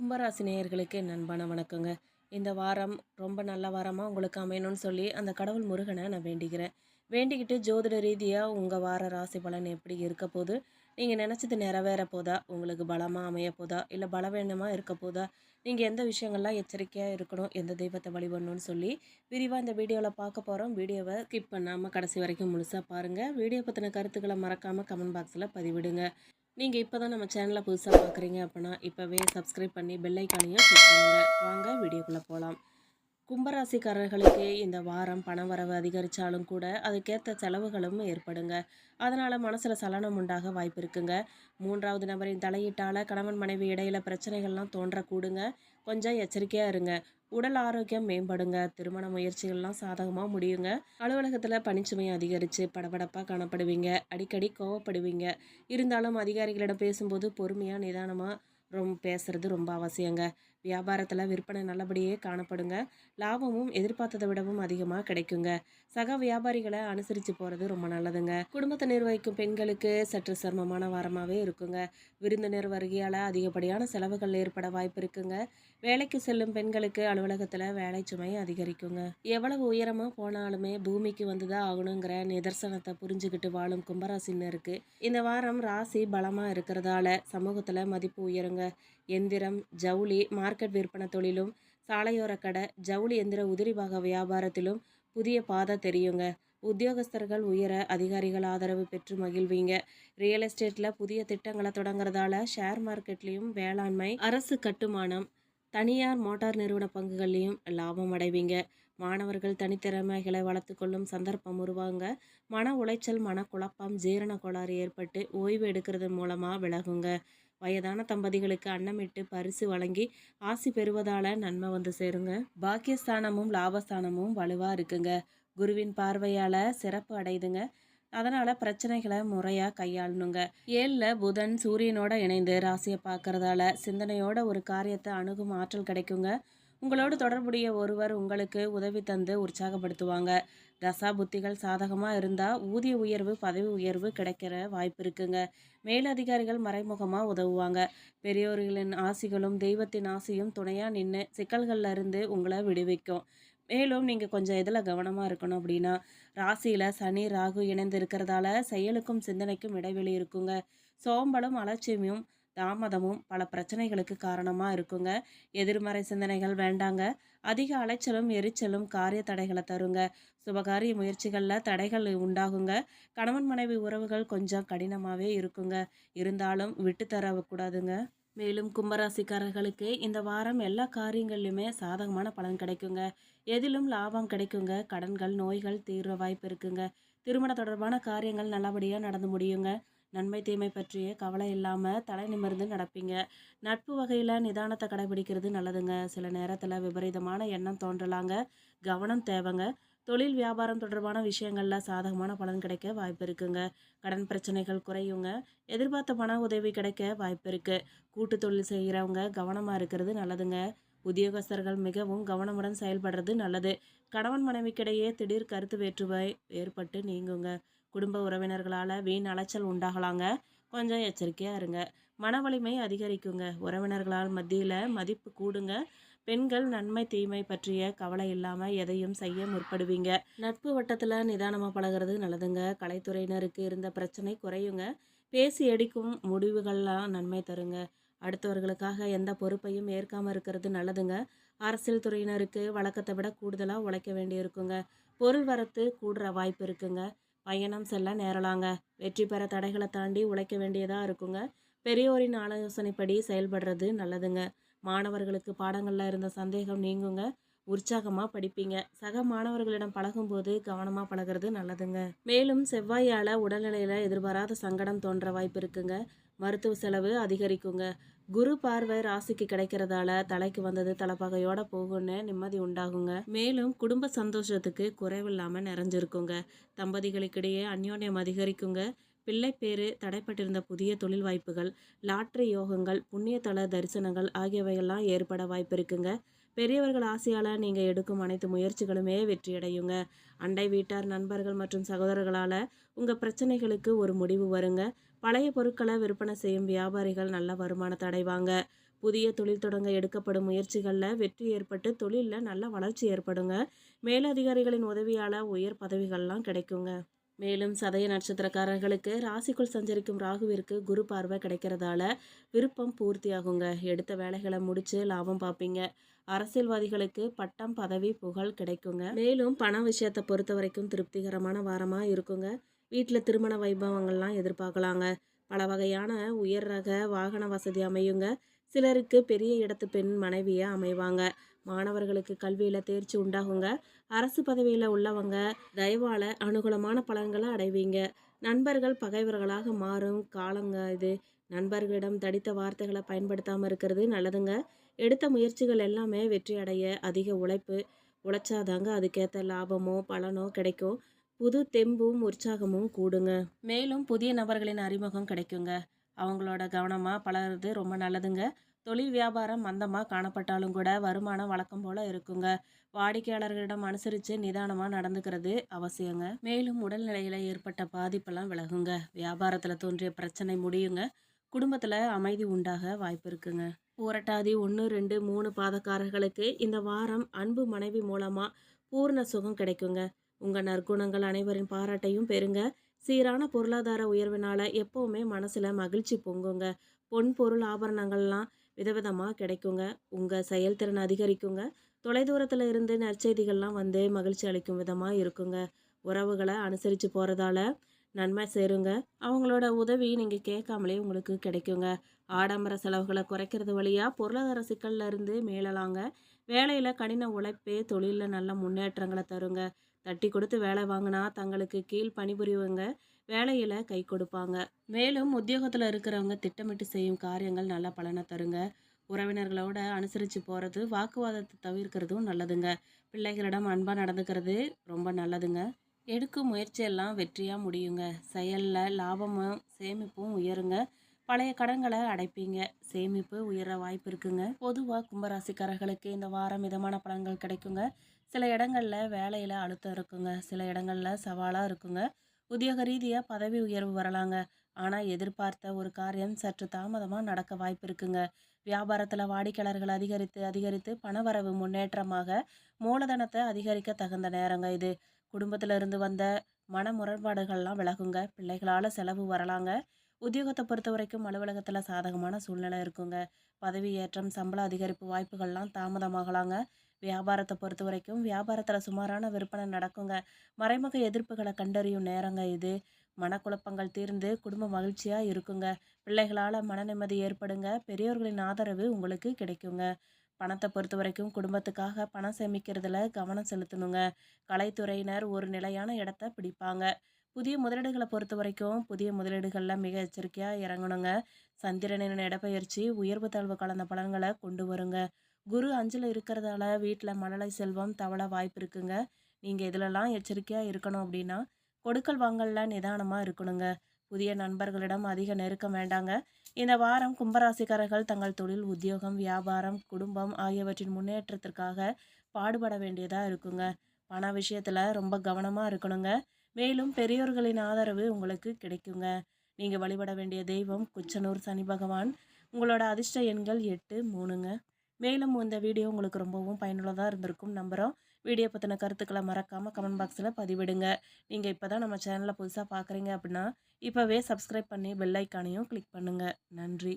கும்பராசி நேயர்களுக்கு நண்பான வணக்கங்க. இந்த வாரம் ரொம்ப நல்ல வாரமாக உங்களுக்கு அமையணும்னு சொல்லி அந்த கடவுள் முருகனை நான் வேண்டிக்கிறேன். வேண்டிக்கிட்டு ஜோதிட ரீதியாக உங்கள் வார ராசி பலன் எப்படி இருக்க போது நீங்கள் நினச்சது நிறைவேற போதா? உங்களுக்கு பலமாக அமைய போதா? இல்லை பலவீனமாக இருக்க போதா? நீங்கள் எந்த விஷயங்கள்லாம் எச்சரிக்கையாக இருக்கணும்? எந்த தெய்வத்தை வழிபடணும்னு சொல்லி விரிவாக இந்த வீடியோவில் பார்க்க போகிறோம் வீடியோவை ஸ்கிப் பண்ணாமல் கடைசி வரைக்கும் முழுசாக பாருங்கள் வீடியோ பற்றின கருத்துக்களை மறக்காமல் கமெண்ட் பாக்ஸில் பதிவிடுங்க. நீங்கள் இப்போ தான் நம்ம சேனலை புதுசாக பார்க்குறீங்க அப்படின்னா இப்போவே சப்ஸ்கிரைப் பண்ணி பெல்லைக்கானையும் கிளிக் பண்ணுங்கள் வாங்க வீடியோக்குள்ளே போகலாம் கும்பராசிக்காரர்களுக்கு இந்த வாரம் பண வரவு அதிகரித்தாலும் கூட அதுக்கேற்ற செலவுகளும் ஏற்படுங்க. அதனால் மனசில் சலனம் உண்டாக வாய்ப்பு இருக்குங்க. மூன்றாவது நபரின் தலையீட்டால் கணவன் மனைவி இடையில பிரச்சனைகள்லாம் தோன்றக்கூடுங்க. கொஞ்சம் எச்சரிக்கையாக இருங்க. உடல் ஆரோக்கியம் மேம்படுங்க. திருமண முயற்சிகள்லாம் சாதகமாக முடியுங்க. அலுவலகத்தில் பணிச்சுமை அதிகரித்து படபடப்பாக காணப்படுவீங்க. அடிக்கடி கோவப்படுவீங்க. இருந்தாலும் அதிகாரிகளிடம் பேசும்போது பொறுமையாக நிதானமாக ரொம்ப பேசுகிறது ரொம்ப அவசியங்க. வியாபாரத்தில் விற்பனை நல்லபடியே காணப்படுங்க. லாபமும் எதிர்பார்த்ததை விடவும் அதிகமாக கிடைக்குங்க. சக வியாபாரிகளை அனுசரித்து போகிறது ரொம்ப நல்லதுங்க. குடும்பத்தை நிர்வகிக்கும் பெண்களுக்கு சற்று சிரமமான வாரமாகவே இருக்குங்க. விருந்தினர் வருகையால் அதிகப்படியான செலவுகள் ஏற்பட வாய்ப்பு இருக்குங்க. வேலைக்கு செல்லும் பெண்களுக்கு அலுவலகத்தில் வேலை சுமை அதிகரிக்குங்க. எவ்வளவு உயரமாக போனாலுமே பூமிக்கு வந்துதான் ஆகணுங்கிற நிதர்சனத்தை புரிஞ்சுக்கிட்டு வாழும் கும்பராசினருக்கு இந்த வாரம் ராசி பலமாக இருக்கிறதால சமூகத்தில் மதிப்பு உயருங்க. எந்திரம் ஜவுளி மார்க்கெட் விற்பனை தொழிலும் சாலையோர கடை ஜவுளி எந்திர உதிரிபாக வியாபாரத்திலும் புதிய பாதை தெரியுங்க. உத்தியோகஸ்தர்கள் உயர அதிகாரிகள் ஆதரவு பெற்று மகிழ்வீங்க. ரியல் எஸ்டேட்டில் புதிய திட்டங்களை தொடங்குறதால ஷேர் மார்க்கெட்லேயும் வேளாண்மை அரசு கட்டுமானம் தனியார் மோட்டார் நிறுவன பங்குகள்லையும் லாபம் அடைவீங்க. மாணவர்கள் தனித்திறமைகளை வளர்த்துக்கொள்ளும் சந்தர்ப்பம் உருவாங்க மன உளைச்சல் மனக்குழப்பம் ஜீரண கோளாறு ஏற்பட்டு ஓய்வு எடுக்கிறது மூலமாக விலகுங்க. வயதான தம்பதிகளுக்கு அன்னமிட்டு பரிசு வழங்கி ஆசி பெறுவதால நன்மை வந்து சேருங்க. பாக்கியஸ்தானமும் லாபஸ்தானமும் வலுவாக இருக்குங்க. குருவின் பார்வையால் சிறப்பு அடையுதுங்க. அதனால் பிரச்சனைகளை முறையாக கையாளணுங்க. ஏழில் புதன் சூரியனோட இணைந்து ராசியை பார்க்கறதால சிந்தனையோட ஒரு காரியத்தை அணுகும் ஆற்றல் கிடைக்குங்க. உங்களோடு தொடர்புடைய ஒருவர் உங்களுக்கு உதவி தந்து உற்சாகப்படுத்துவாங்க. தசா புத்திகள் சாதகமாக இருந்தால் ஊதிய உயர்வு பதவி உயர்வு கிடைக்கிற வாய்ப்பு இருக்குங்க. மேலதிகாரிகள் மறைமுகமாக உதவுவாங்க. பெரியோர்களின் ஆசிகளும் தெய்வத்தின் ஆசையும் துணையாக நின்று சிக்கல்கள்ல இருந்து உங்களை விடுவிக்கும். மேலும் நீங்கள் கொஞ்சம் இதில் கவனமாக இருக்கணும் அப்படின்னா ராசியில் சனி ராகு இணைந்து இருக்கிறதால செயலுக்கும் சிந்தனைக்கும் இடைவெளி இருக்குங்க. சோம்பலும் அலட்சியமும் தாமதமும் பல பிரச்சனைகளுக்கு காரணமாக இருக்குங்க. எதிர்மறை சிந்தனைகள் வேண்டாங்க. அதிக அலைச்சலும் எரிச்சலும் காரிய தடைகளை தருங்க. சுபகாரிய முயற்சிகளில் தடைகள் உண்டாகுங்க. கணவன் மனைவி உறவுகள் கொஞ்சம் கடினமாகவே இருக்குங்க. இருந்தாலும் விட்டு தரக்கூடாதுங்க மேலும் கும்பராசிக்காரர்களுக்கு இந்த வாரம் எல்லா காரியங்கள்லையுமே சாதகமான பலன் கிடைக்குங்க. எதிலும் லாபம் கிடைக்குங்க. கடன்கள் நோய்கள் தீர்ற வாய்ப்பு இருக்குங்க. திருமண தொடர்பான காரியங்கள் நல்லபடியாக நடந்து முடியுங்க. நன்மை தீமை பற்றிய கவலை இல்லாமல் தலை நிமிர்ந்து நடப்பீங்க. நட்பு வகையில் நிதானத்தை கடைபிடிக்கிறது நல்லதுங்க. சில நேரத்தில் விபரீதமான எண்ணம் தோன்றலாங்க. கவனம் தேவைங்க. தொழில் வியாபாரம் தொடர்பான விஷயங்களில் சாதகமான பலன் கிடைக்க வாய்ப்பு இருக்குங்க. கடன் பிரச்சனைகள் குறையுங்க. எதிர்பார்த்த பண உதவி கிடைக்க வாய்ப்பு இருக்குது கூட்டு தொழில் செய்கிறவங்க கவனமாக இருக்கிறது நல்லதுங்க. உத்தியோகஸ்தர்கள் மிகவும் கவனமுடன் செயல்படுறது நல்லது. கணவன் மனைவிக்கிடையே திடீர் கருத்து வேற்றுமை ஏற்பட்டு நீங்குங்க. குடும்ப உறவினர்களால் வீண் அலைச்சல் உண்டாகலாங்க. கொஞ்சம் எச்சரிக்கையாக இருங்க. மன வலிமை அதிகரிக்குங்க. உறவினர்களால் மத்தியில் மதிப்பு கூடுங்க. பெண்கள் நன்மை தீமை பற்றிய கவலை இல்லாமல் எதையும் செய்ய முற்படுவீங்க. நட்பு வட்டத்தில் நிதானமாக பழகிறது நல்லதுங்க. கலைத்துறையினருக்கு இருந்த பிரச்சனை குறையுங்க. பேசி அடிக்கும் முடிவுகள்லாம் நன்மை தருங்க. அடுத்தவர்களுக்காக எந்த பொறுப்பையும் ஏற்காமல் இருக்கிறது நல்லதுங்க. அரசியல் துறையினருக்கு வழக்கத்தை விட கூடுதலாக உழைக்க வேண்டியிருக்குங்க. பொருள் வரத்து கூடுற வாய்ப்பு இருக்குங்க. பயணம் செல்ல நேரலாங்க. வெற்றி பெற தடைகளை தாண்டி உழைக்க வேண்டியதாக இருக்குங்க. பெரியோரின் ஆலோசனைப்படி செயல்படுறது நல்லதுங்க. மாணவர்களுக்கு பாடங்களில் இருந்த சந்தேகம் நீங்குங்க. உற்சாகமாக படிப்பீங்க. சக மாணவர்களிடம் பழகும்போது கவனமாக பழகிறது நல்லதுங்க. மேலும் செவ்வாயால் உடல்நிலையில் எதிர்பாராத சங்கடம் தோன்ற வாய்ப்பு இருக்குங்க. மருத்துவ செலவு அதிகரிக்குங்க. குரு பார்வை ராசிக்கு கிடைக்கிறதால தலைக்கு வந்தது தலைப்பகையோட போகும்னு நிம்மதி உண்டாகுங்க. மேலும் குடும்ப சந்தோஷத்துக்கு குறைவில்லாமல் நிறைஞ்சிருக்குங்க. தம்பதிகளுக்கிடையே அந்யோன்யம் அதிகரிக்குங்க. பிள்ளை பேரு தடைப்பட்டிருந்த புதிய தொழில் வாய்ப்புகள் லாட்ரி யோகங்கள் புண்ணியதள தரிசனங்கள் ஆகியவையெல்லாம் ஏற்பட வாய்ப்பு இருக்குங்க பெரியவர்கள் ஆசையால் நீங்கள் எடுக்கும் அனைத்து முயற்சிகளுமே வெற்றியடையுங்க. அண்டை வீட்டார் நண்பர்கள் மற்றும் சகோதரர்களால் உங்கள் பிரச்சனைகளுக்கு ஒரு முடிவு வருங்க. பழைய பொருட்களை விற்பனை செய்யும் வியாபாரிகள் நல்ல வருமானத்தை அடைவாங்க புதிய தொழில் தொடங்க எடுக்கப்படும் முயற்சிகளில் வெற்றி ஏற்பட்டு தொழிலில் நல்ல வளர்ச்சி ஏற்படுங்க. மேலதிகாரிகளின் உதவியால் உயர் பதவிகள்லாம் கிடைக்குங்க. மேலும் சதய நட்சத்திரக்காரர்களுக்கு ராசிக்குள் சஞ்சரிக்கும் ராகுவிற்கு குரு பார்வை கிடைக்கிறதால விருப்பம் பூர்த்தியாகுங்க. எடுத்த வேலைகளை முடிச்சு லாபம் பார்ப்பீங்க அரசியல்வாதிகளுக்கு பட்டம் பதவி புகழ் கிடைக்குங்க. மேலும் பண விஷயத்தை பொறுத்த வரைக்கும் திருப்திகரமான வாரமாக இருக்குங்க. வீட்டில் திருமண வைபவங்கள்லாம் எதிர்பார்க்கலாங்க பல வகையான உயர் ரக வாகன வசதி அமையுங்க. சிலருக்கு பெரிய இடத்து பெண் மனைவியாக அமைவாங்க. மாணவர்களுக்கு கல்வியில் தேர்ச்சி உண்டாகுங்க. அரசு பதவியில் உள்ளவங்க தயவால் அனுகூலமான பலன்களை அடைவீங்க. நண்பர்கள் பகைவர்களாக மாறும் காலங்க இது. நண்பர்களிடம் தடித்த வார்த்தைகளை பயன்படுத்தாமல் இருக்கிறது நல்லதுங்க. எடுத்த முயற்சிகள் எல்லாமே வெற்றி அடைய அதிக உழைப்பு. உழைச்சாதாங்க அதுக்கேற்ற லாபமோ பலனோ கிடைக்கும். புது தெம்பும் உற்சாகமும் கூடுங்க. மேலும் புதிய நபர்களின் அறிமுகம் கிடைக்குங்க. அவங்களோட கவனமாக பழகிறது ரொம்ப நல்லதுங்க. தொழில் வியாபாரம் மந்தமாக காணப்பட்டாலும் கூட வருமானம் வழக்கம் போல் இருக்குங்க. வாடிக்கையாளர்களிடம் அனுசரித்து நிதானமாக நடந்துக்கிறது அவசியங்க. மேலும் உடல்நிலையில் ஏற்பட்ட பாதிப்பெல்லாம் விலகுங்க. வியாபாரத்தில் தோன்றிய பிரச்சனை முடியுங்க. குடும்பத்தில் அமைதி உண்டாக வாய்ப்பு இருக்குங்க. பூரட்டாதி ஒன்று ரெண்டு மூணு பாதக்காரர்களுக்கு இந்த வாரம் அன்பு மனைவி மூலமாக பூர்ண சுகம் கிடைக்குங்க. உங்கள் நற்குணங்கள் அனைவரின் பாராட்டையும் பெறுங்க. சீரான பொருளாதார உயர்வினால் எப்போவுமே மனசில் மகிழ்ச்சி பொங்குங்க. பொன் பொருள் ஆபரணங்கள்லாம் விதவிதமாக கிடைக்குங்க. உங்கள் செயல்திறன் அதிகரிக்குங்க. தொலைதூரத்தில் இருந்து நற்செய்திகள்லாம் வந்து மகிழ்ச்சி அளிக்கும் விதமாக இருக்குங்க. உறவுகளை அனுசரித்து போகிறதால நன்மை சேருங்க. அவங்களோட உதவி நீங்கள் கேட்காமலே உங்களுக்கு கிடைக்குங்க. ஆடம்பர செலவுகளை குறைக்கிறது வழியாக பொருளாதார சிக்கல்ல இருந்து மேலலாங்க. வேலையில் கடின உழைப்பே தொழிலில் நல்ல முன்னேற்றங்களை தருங்க. தட்டி கொடுத்து வேலை வாங்கினா தங்களுக்கு கீழ் பணிபுரிவங்க வேலையில் கை கொடுப்பாங்க. மேலும் உத்தியோகத்தில் இருக்கிறவங்க திட்டமிட்டு செய்யும் காரியங்கள் நல்ல பலனை தருங்க. உறவினர்களோட அனுசரித்து போகிறது வாக்குவாதத்தை தவிர்க்கிறதும் நல்லதுங்க. பிள்ளைகளிடம் அன்பாக நடந்துக்கிறது ரொம்ப நல்லதுங்க. எடுக்கும் முயற்சியெல்லாம் வெற்றியாக முடியுங்க. செயலில் லாபமும் சேமிப்பும் உயருங்க. பழைய கடன்களை அடைப்பீங்க. சேமிப்பு உயர வாய்ப்பு இருக்குங்க. பொதுவாக கும்பராசிக்காரர்களுக்கு இந்த வாரம் மிதமான பலன்கள் கிடைக்குங்க. சில இடங்களில் வேலையில் அழுத்தம் இருக்குங்க. சில இடங்களில் சவாலாக இருக்குங்க. உத்தியோக ரீதியாக பதவி உயர்வு வரலாங்க. ஆனால் எதிர்பார்த்த ஒரு காரியம் சற்று தாமதமாக நடக்க வாய்ப்பு இருக்குங்க. வியாபாரத்தில் வாடிக்கையாளர்கள் அதிகரித்து அதிகரித்து பணவரவு முன்னேற்றமாக மூலதனத்தை அதிகரிக்க தகுந்த நேரங்க இது. குடும்பத்தில் இருந்து வந்த மன முரண்பாடுகள்லாம் விலகுங்க. பிள்ளைகளால் செலவு வரலாங்க. உத்தியோகத்தை பொறுத்த வரைக்கும் அலுவலகத்தில் சாதகமான சூழ்நிலை இருக்குங்க. பதவி ஏற்றம் சம்பள அதிகரிப்பு வாய்ப்புகள்லாம் தாமதமாகலாங்க. வியாபாரத்தை பொறுத்த வரைக்கும் வியாபாரத்தில் சுமாரான விற்பனை நடக்குங்க. மறைமுக எதிர்ப்புகளை கண்டறியும் நேரங்க இது. மனக்குழப்பங்கள் தீர்ந்து குடும்ப மகிழ்ச்சியாக இருக்குங்க. பிள்ளைகளால் மன நிம்மதி ஏற்படுங்க. பெரியோர்களின் ஆதரவு உங்களுக்கு கிடைக்குங்க. பணத்தை பொறுத்த வரைக்கும் குடும்பத்துக்காக பணம் சேமிக்கிறதுல கவனம் செலுத்தணுங்க. கலைத்துறையினர் ஒரு நிலையான இடத்த பிடிப்பாங்க. புதிய முதலீடுகளை பொறுத்த வரைக்கும் புதிய முதலீடுகளில் மிக எச்சரிக்கையாக இறங்கணுங்க. சந்திரனின் இடப்பெயர்ச்சி உயர்வு தாழ்வு கலந்த பலன்களை கொண்டு வருங்க. குரு அஞ்சில் இருக்கிறதால வீட்டில் மழலை செல்வம் தவள வாய்ப்பு இருக்குங்க. நீங்கள் இதிலெல்லாம் எச்சரிக்கையாக இருக்கணும் அப்படின்னா கொடுக்கல் வாங்கல்ல நிதானமாக இருக்கணுங்க. புதிய நண்பர்களிடம் அதிக நெருக்கம் வேண்டாங்க. இந்த வாரம் கும்பராசிக்காரர்கள் தங்கள் தொழில் உத்தியோகம் வியாபாரம் குடும்பம் ஆகியவற்றின் முன்னேற்றத்திற்காக பாடுபட வேண்டியதாக இருக்குங்க. பண விஷயத்தில் ரொம்ப கவனமாக இருக்கணுங்க. மேலும் பெரியோர்களின் ஆதரவு உங்களுக்கு கிடைக்குங்க. நீங்கள் வழிபட வேண்டிய தெய்வம் குச்சனூர் சனி பகவான். உங்களோட அதிர்ஷ்ட எண்கள் எட்டு மூணுங்க. மேலும் இந்த வீடியோ உங்களுக்கு ரொம்பவும் பயனுள்ளதாக இருந்திருக்கும் நம்புகிறோம் வீடியோ பற்றின கருத்துக்களை மறக்காமல் கமெண்ட் பாக்ஸில் பதிவிடுங்க. நீங்கள் இப்போ தான் நம்ம சேனலை புதுசாக பார்க்குறீங்க அப்படின்னா இப்போவே சப்ஸ்கிரைப் பண்ணி பெல் ஐக்கானையும் கிளிக் பண்ணுங்கள் நன்றி.